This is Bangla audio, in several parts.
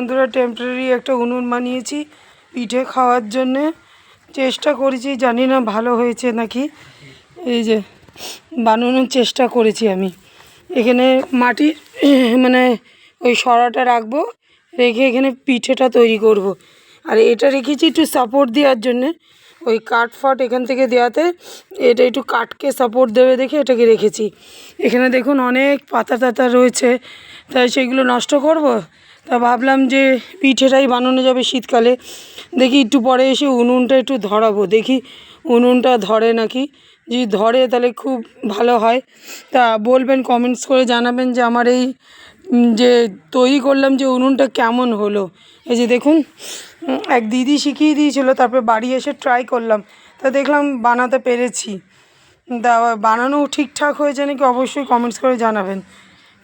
বন্ধুরা টেম্পোরারি একটা উনুন বানিয়েছি পিঠে খাওয়ার জন্যে। চেষ্টা করেছি, জানি না ভালো হয়েছে নাকি। এই যে, বানানোর চেষ্টা করেছি আমি। এখানে মাটির মানে ওই সরাটা রাখব, রেখে এখানে পিঠেটা তৈরি করব। আর এটা রেখেছি একটু সাপোর্ট দেওয়ার জন্যে। ওই কাঠ ফাট এখান থেকে দেওয়াতে এটা একটু কাঠকে সাপোর্ট দেবে দেখে এটাকে রেখেছি। এখানে দেখুন অনেক পাতা টাতা রয়েছে। তাই সেগুলো নষ্ট করব? তা ভাবলাম যে পিঠেটাই বানানো যাবে শীতকালে। দেখি একটু পরে এসে উনুনটা একটু ধরাবো। দেখি উনুনটা ধরে নাকি? যদি ধরে তাহলে খুব ভালো হয়। তা বলবেন কমেন্টস করে জানাবেন যে আমার এই যে তৈরি করলাম যে উনুনটা কেমন হলো। এই যে দেখুন এক দিদি শিখিয়ে দিয়েছিলো, তারপরে বাড়ি এসে ট্রাই করলাম। তা দেখলাম বানাতে পেরেছি। তা বানানো ঠিকঠাক হয়েছে নাকি অবশ্যই কমেন্টস করে জানাবেন।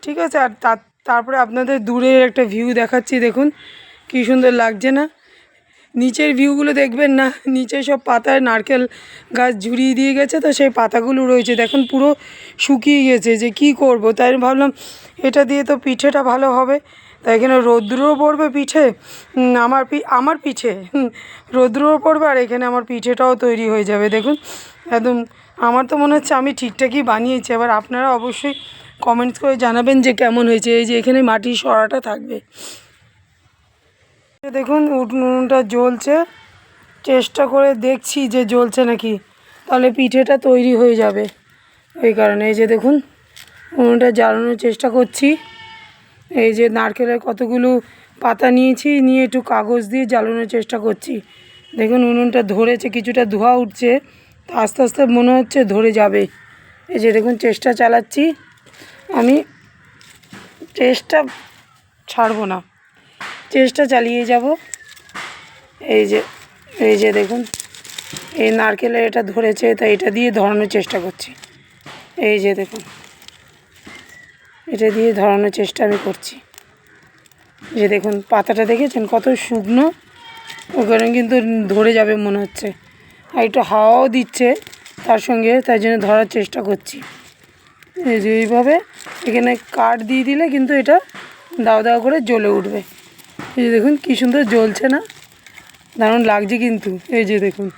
ঠিক আছে, আর তার, তারপরে আপনাদের দূরের একটা ভিউ দেখাচ্ছি, দেখুন, কী সুন্দর লাগছে না। নিচের ভিউগুলো দেখবেন না, নিচে সব পাতায় নারকেল গাছ ঝুরিয়ে দিয়ে গেছে তো সেই পাতাগুলো রয়েছে। দেখুন পুরো শুকিয়ে গেছে, যে কি করব? তাই ভাবলাম এটা দিয়ে তো পিঠেটা ভালো হবে। তাই এখানে রৌদ্রও পড়বে পিঠে আমার পি, আমার পিঠে রৌদ্রও পড়বে আর এখানে আমার পিঠেটাও তৈরি হয়ে যাবে। দেখুন, একদম আমার তো মনে হচ্ছে আমি ঠিকঠাকই বানিয়েছি। এবার আপনারা অবশ্যই কমেন্টস করে জানাবেন যে কেমন হয়েছে। এই যে এখানে মাটির সরাটা থাকবে। দেখুন উনুনটা জ্বলছে। চেষ্টা করে দেখছি যে জ্বলছে নাকি। তাহলে পিঠেটা তৈরি হয়ে যাবে। ওই কারণে এই যে দেখুন উনুনটা জ্বালানোর চেষ্টা করছি। এই যে নারকেলের কতগুলো পাতা নিয়েছি, নিয়ে একটু কাগজ দিয়ে জ্বালানোর চেষ্টা করছি। দেখুন, উনুনটা ধরেছে, কিছুটা ধোঁয়া উঠছে। তো আস্তে আস্তে মনে হচ্ছে ধরে যাবে। এই যে দেখুন, চেষ্টা চালাচ্ছি। আমি চেষ্টা ছাড়বো না। চেষ্টা চালিয়ে যাব। এই যে এই যে দেখুন, এই নারকেলের এটা ধরেছে, তাই এটা দিয়ে ধরানোর চেষ্টা করছি। এই যে দেখুন, এটা দিয়ে ধরানোর চেষ্টা আমি করছি। যে দেখুন, পাতাটা দেখেছেন? কত শুকনো। ওখানে কিন্তু ধরে যাবে মনে হচ্ছে। আর একটু হাওয়াও দিচ্ছে তার সঙ্গে, তাই জন্য ধরার চেষ্টা করছি। এইভাবে এখানে কাঠ দিয়ে দিলে কিন্তু এটা দাও দাও করে জ্বলে উঠবে। এই যে দেখুন, কী সুন্দর জ্বলছে না? দারুণ লাগছে কিন্তু। এই যে দেখুন।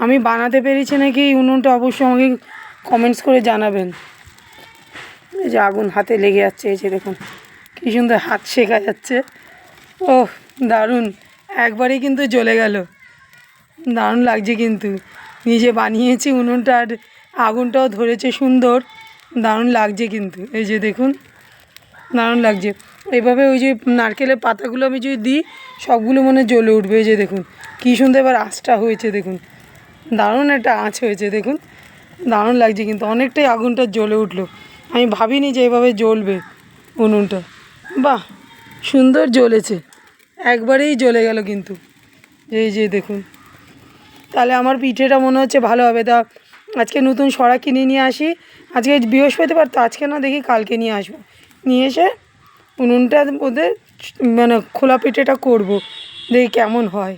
আমি বানাতে পেরেছি নাকি এই উনুনটা অবশ্যই আমাকে কমেন্টস করে জানাবেন। এই যে আগুন হাতে লেগে যাচ্ছে, এই যে দেখুন। কী সুন্দর হাত শেখা যাচ্ছে। ও দারুণ। একবারেই কিন্তু জ্বলে গেল। দারুণ লাগছে কিন্তু। নিজে বানিয়েছি উনুনটা আর আগুনটাও ধরেছে সুন্দর। দারুণ লাগছে কিন্তু। এই যে দেখুন। দারুণ লাগছে। এইভাবে ওই যে নারকেলের পাতাগুলো আমি যদি দিই, সবগুলো মনে জ্বলে উঠবে যে দেখুন। কী সুন্দর এবার আঁচটা হয়েছে দেখুন। দারুণ একটা আঁচ হয়েছে দেখুন। দারুণ লাগছে কিন্তু, অনেকটাই আগুনটা জ্বলে উঠল। আমি ভাবিনি যে এভাবে জ্বলবে উনুনটা। বাহ, সুন্দর জ্বলেছে। একবারেই জ্বলে গেল কিন্তু। এই যে দেখুন। তাহলে আমার পিঠেটা মনে হচ্ছে ভালো হবে। তা আজকে নতুন সরা কিনে নিয়ে আসি। আজকে বৃহস্পতিবার, তো আজকে না দেখি কালকে নিয়ে আসব। নিয়ে এসে উনুনটার ওদের মানে খোলা পিঠেটা করব। দেখি কেমন হয়।